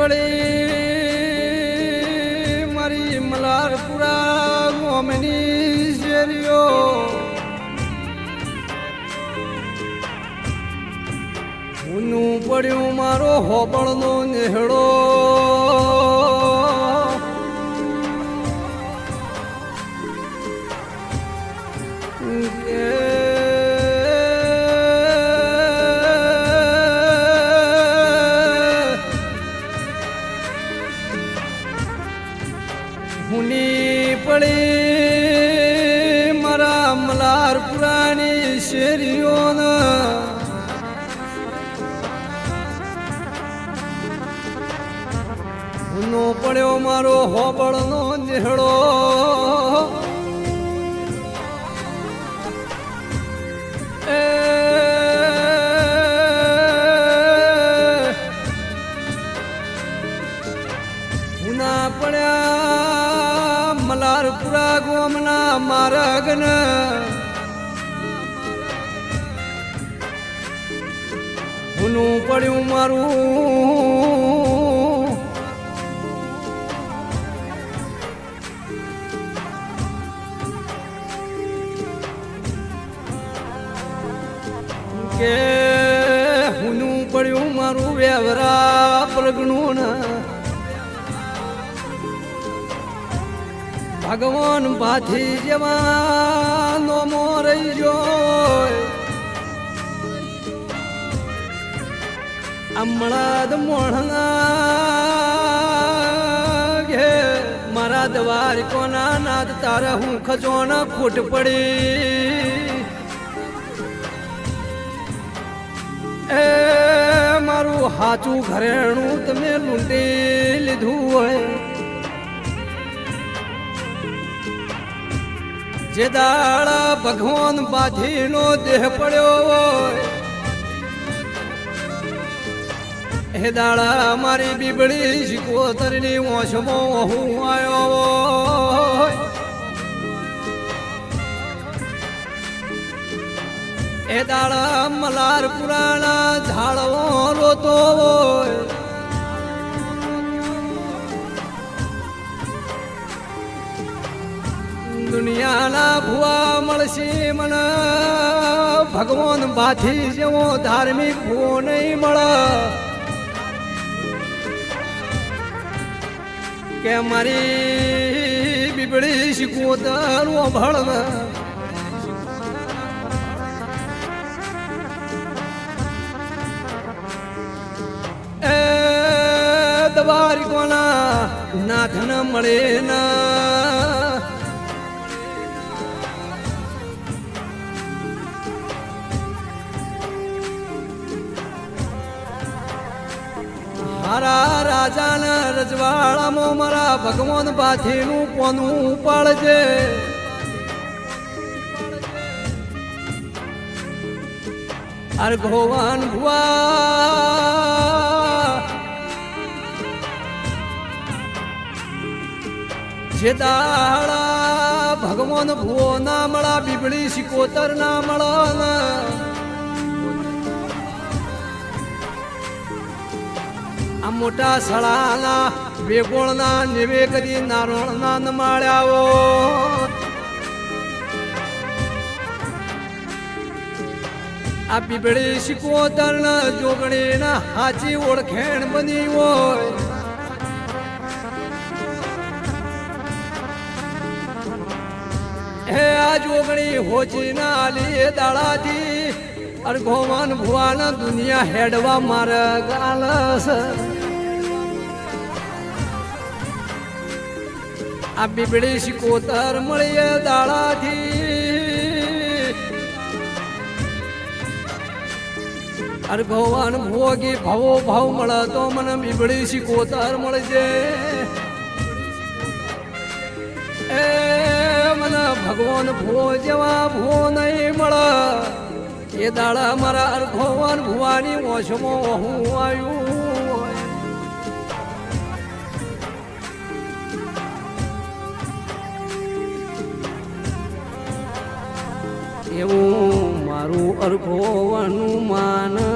પડી મારી મલારપુરા ગોમની શેરીઓ. ઊનું પડ્યું મારો હોબળનો નેહડો હુની પડી મારા મલાર પુરાની શેરીઓના. નો પડ્યો મારો હોબળનો નેહડો મલારપુરા ગોમના મારગન. ઉનું પડ્યું મારું. કે હુનું પડ્યું મારું વ્યવરા પ્રગણું ને ભગવાન પાથી જવાનો મોરઈ જો હમણાં મોણના ઘે, મારા દ્વાર કોના નાદ, તારા હું ખજોન ખૂટ પડી. એ મારું હાચું ઘરેણું તમે લૂંટી લીધું હોય. જે દાડા ભગવાન બાધીનો દેહ પડ્યો હોય. હે દાડા મારી બીબડી શિકોતરની ઓછમો હું આવ્યો એ દાડા મલાર પુરાણા ઝાડવો રોતો મળશે મને ભગવાન બાથી જેવો ધાર્મિક ભૂવો નહીં મળે. કે મારી બીબડી શીખવું ભળ એ દવારી કોના નાથ ન મળે ના મારા રાજાના રજવાડામાં મારા ભગવાન પાથીનું પોનું ઉપાડજે. અર ભગવાન ભુવા. જે દાડા ભગવાન ભુવો ના મળા, બીબળી શિકોતર ના મળા મોટા સળાના વેગોળના નિવે કરી નારોણના ન માળ્યાઓ. આ પીપળી શિકોતર જોગણીના હાચી ઓળખેણ બની હોય. હે આ જોગણી હોચી ના આલી દાડાથી અરઘોવાન ભુવાન દુનિયા હેડવા માર્ગ આલસ. આ બીબડી શિકોતર મળીએ દાડાથી. ભગવાન, ભોગી ભવો ભાવ મળે તો મને બીબડી શિકોતર મળજે એ મને ભગવાન ભો જેવા ભો નહીં મળે. એ દાડા મારા અરખોવાન ભુવાની ઓછમાં હું આવ્યું. માન બા